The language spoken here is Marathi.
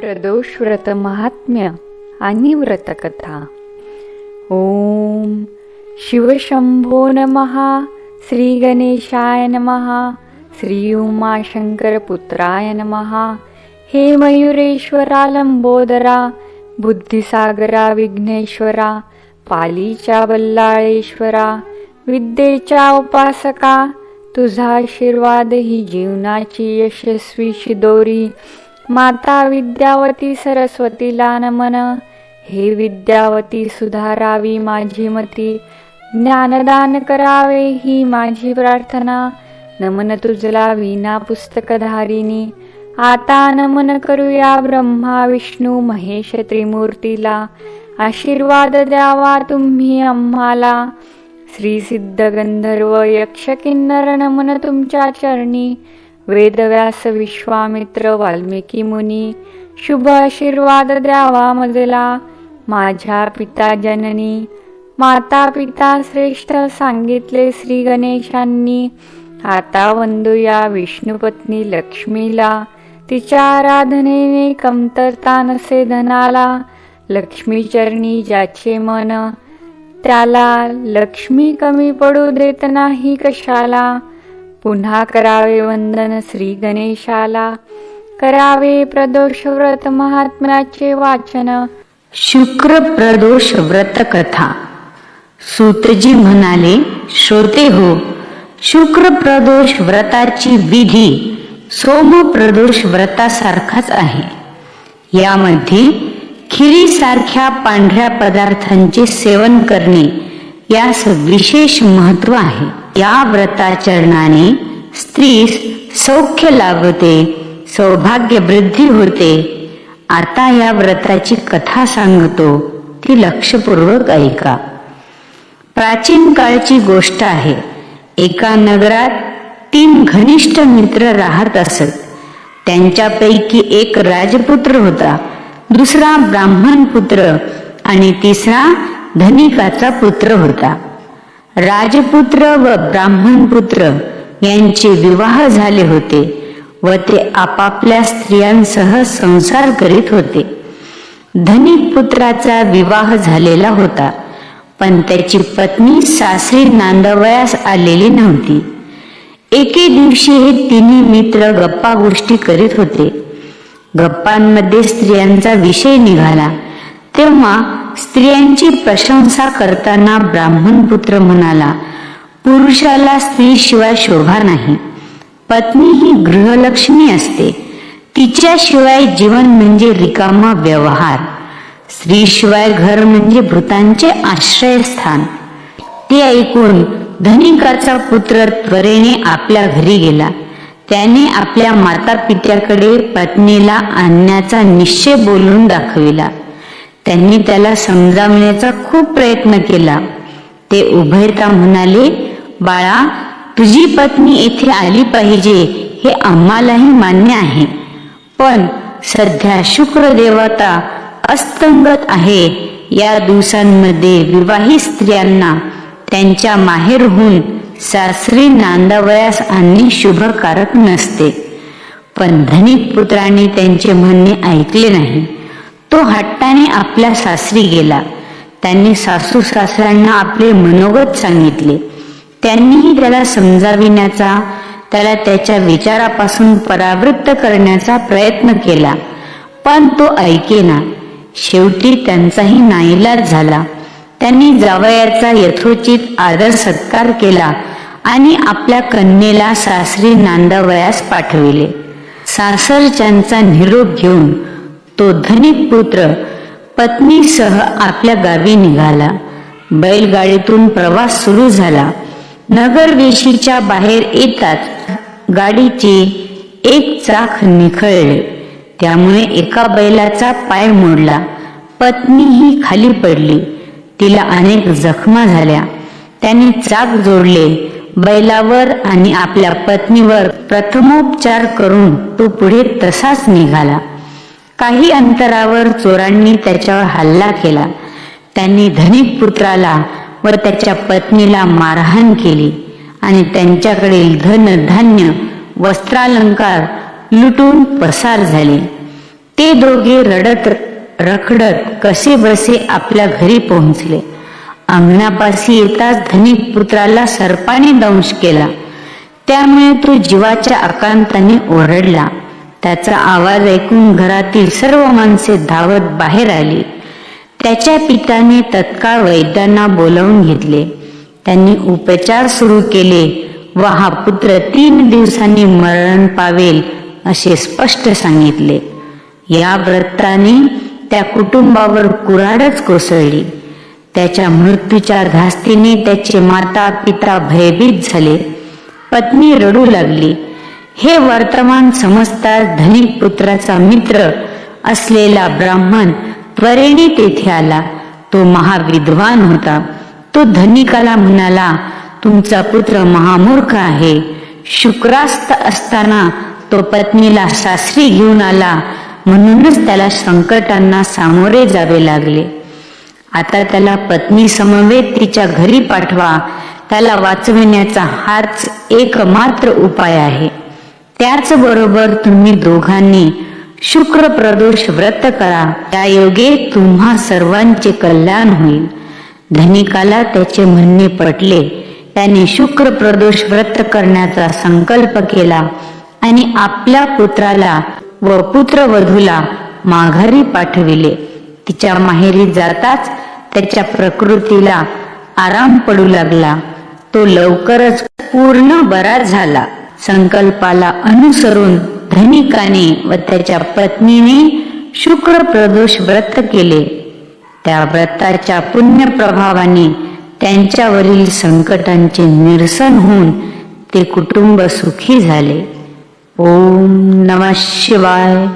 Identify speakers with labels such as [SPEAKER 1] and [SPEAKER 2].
[SPEAKER 1] प्रदोष व्रत महात्म्य आणि व्रतकथा. ओम शिवशंभो नमहा श्री गणेशाय नमहा श्री उमाशंकर पुत्राय नमहा हे मयुरेश्वरा लंबोदरा बुद्धिसागरा विघ्नेश्वरा पालीच्या बल्लाळेश्वरा विद्येच्या उपासका तुझा आशीर्वाद ही जीवनाची यशस्वी शिदोरी माता विद्यावती सरस्वतीला नमन हे विद्यावती सुधारावी माझी मती. ज्ञानदान करावे ही माझी प्रार्थना. नमन तुझला विना पुस्तकधारिणी. आता नमन करूया ब्रह्मा विष्णू महेश त्रिमूर्तीला. आशीर्वाद द्यावा तुम्ही आम्हाला. श्री सिद्ध गंधर्व यक्ष किन्नर नमन तुमच्या चरणी. वेदव्यास विश्वामित्र वाल्मिकी मुनी शुभ आशीर्वाद द्यावा मजला. माझ्या पिता जननी माता पिता श्रेष्ठ सांगितले श्री गणेशांनी. आता वंदूया विष्णुपत्नी लक्ष्मीला तिच्या आराधनेने कमतरता नसे धनाला. लक्ष्मी चरणी ज्याचे मन त्याला लक्ष्मी कमी पडू देत नाही कशाला. पुन्हा करावे वंदन श्री गणेशाला. करावे प्रदोष व्रत महात्म्याचे वाचन.
[SPEAKER 2] शुक्र प्रदोष व्रत कथा. सूत्रजी म्हणाले श्रोते हो शुक्र प्रदोष व्रताची विधी सोम प्रदोष व्रतासारखाच आहे. यामध्ये खिरीसारख्या पांढऱ्या पदार्थांचे सेवन करणे यास विशेष महत्त्व आहे. या व्रताचरणाने स्त्रीस सौख्य लाभते सौभाग्य वृद्धी होते. आता या व्रताची कथा सांगतो ती लक्षपूर्वक ऐका. प्राचीन काळची गोष्ट आहे एका नगरात तीन घनिष्ठ मित्र राहत असत. त्यांच्यापैकी एक राजपुत्र होता दुसरा ब्राह्मण पुत्र आणि तिसरा धनिकाचा पुत्र होता. राजपुत्र व ब्राह्मण पुत्र यांचे विवाह झाले होते व ते आपापल्या स्त्रियांसह संसार करीत होते. धनिक पुत्राचा विवाह झालेला होता पण त्याची पत्नी सासरी नांदवयास आलेली नव्हती. एके दिवशी हे तिन्ही मित्र गप्पा गोष्टी करीत होते. गप्पांमध्ये स्त्रियांचा विषय निघाला तेव्हा स्त्रियांची प्रशंसा करताना ब्राह्मण पुत्र म्हणाला पुरुषाला स्त्रीशिवाय शोभा नाही. पत्नी ही गृहलक्ष्मी असते. तिच्याशिवाय जीवन म्हणजे रिकामा व्यवहार. स्त्रीशिवाय घर म्हणजे भूतांचे आश्रयस्थान. ते ऐकून धनिकाचा पुत्र त्वरेने आपल्या घरी गेला. त्याने आपल्या माता पित्याकडे पत्नीला आणण्याचा निश्चय बोलून दाखविला. त्यांनी त्याला समजावण्याचा खूप प्रयत्न केला. ते उभयता म्हणाले बाळा तुझी पत्नी येथे आली पाहिजे हे आम्हालाही मान्य आहे. पण सध्या शुक्र देवता अस्तंगत आहे. या दिवसांमध्ये विवाहित स्त्रियांना त्यांच्या माहेरहून सासरी नांदावयास आणणे शुभकारक नसते. पण धनिक पुत्राने त्यांचे म्हणणे ऐकले नाही. तो हट्टाने आपल्या सासरी गेला. त्यांनी सासू सासऱ्यांना आपले मनोगत सांगितले. त्यांनीही त्याला समजाविण्याचा त्याला त्याच्या विचारापासून परावृत्त करण्याचा प्रयत्न केला. पण तो ऐकेना. शेवटी त्यांचाही नाईलाज झाला. त्यांनी जावयाचा यथोचित आदर सत्कार केला आणि आपल्या कन्येला सासरी नांदावयास पाठविले. सासरच्यांचा निरोप घेऊन तो धनिक पुत्र पत्नीसह आपल्या गावी निघाला. बैलगाडीतून प्रवास सुरू झाला. नगर वेशीच्या बाहेर येताच गाडीची एक चाक निखळले. त्यामुळे एका बैलाचा पाय मोडला. पत्नी ही खाली पडली. तिला अनेक जखमा झाल्या. त्याने चाक जोडले. बैलावर आणि आपल्या पत्नीवर प्रथमोपचार करून तो पुढे तसाच निघाला. काही अंतरावर चोरांनी त्याच्यावर हल्ला केला. त्यांनी धनिक पुत्राला व त्याच्या पत्नीला मारहाण केली आणि त्यांच्याकडील धन धान्य वस्त्रालंकार लुटून पसार झाले. ते दोघे रडत रखडत कसे बसे आपल्या घरी पोहोचले. अंगणापाशी येताच धनिक पुत्राला सर्पाने दंश केला. त्यामुळे तो जीवाच्या आकांताने ओरडला. त्याचा आवाज ऐकून घरातील सर्व माणसे धावत बाहेर आली. त्याच्या पिताने तत्काळ वैद्यांना बोलावून घेतले. त्यांनी उपचार सुरू केले व हा पुत्र तीन दिवसांनी मरण पावेल असे स्पष्ट सांगितले. या व्रताने त्या कुटुंबावर कुराडच कोसळली. त्याच्या मृत्यूच्या धास्तीने त्याचे माता पिता भयभीत झाले. पत्नी रडू लागली. हे वर्तमान समजताच धनिक पुत्राचा मित्र असलेला ब्राह्मण त्वरेने तेथे आला. तो महाविद्वान होता. तो धनिकाला म्हणाला तुमचा पुत्र महामूर्ख आहे. शुक्रास्त असताना तो पत्नीला सासरी घेऊन आला. म्हणूनच त्याला संकटांना सामोरे जावे लागले. आता त्याला पत्नी समवेत तिच्या घरी पाठवा. त्याला वाचविण्याचा हाच एकमात्र उपाय आहे. त्याचबरोबर तुम्ही दोघांनी शुक्र प्रदोष व्रत करा. त्या योगे तुम्हा सर्वांचे कल्याण होईल. धनिकाला त्याचे म्हणणे पटले. त्याने शुक्र प्रदोष व्रत करण्याचा संकल्प केला आणि आपल्या पुत्राला व पुत्रवधूला माघारी पाठविले. तिच्या माहेरी जाताच त्याच्या प्रकृतीला आराम पडू लागला. तो लवकरच पूर्ण बरा झाला. संकल्पाला अनुसरून धनिकाने व त्याच्या पत्नीने शुक्र प्रदोष व्रत केले. त्या व्रताच्या पुण्य प्रभावाने त्यांच्यावरील संकटांचे निरसन होऊन ते कुटुंब सुखी झाले. ओम नमः शिवाय.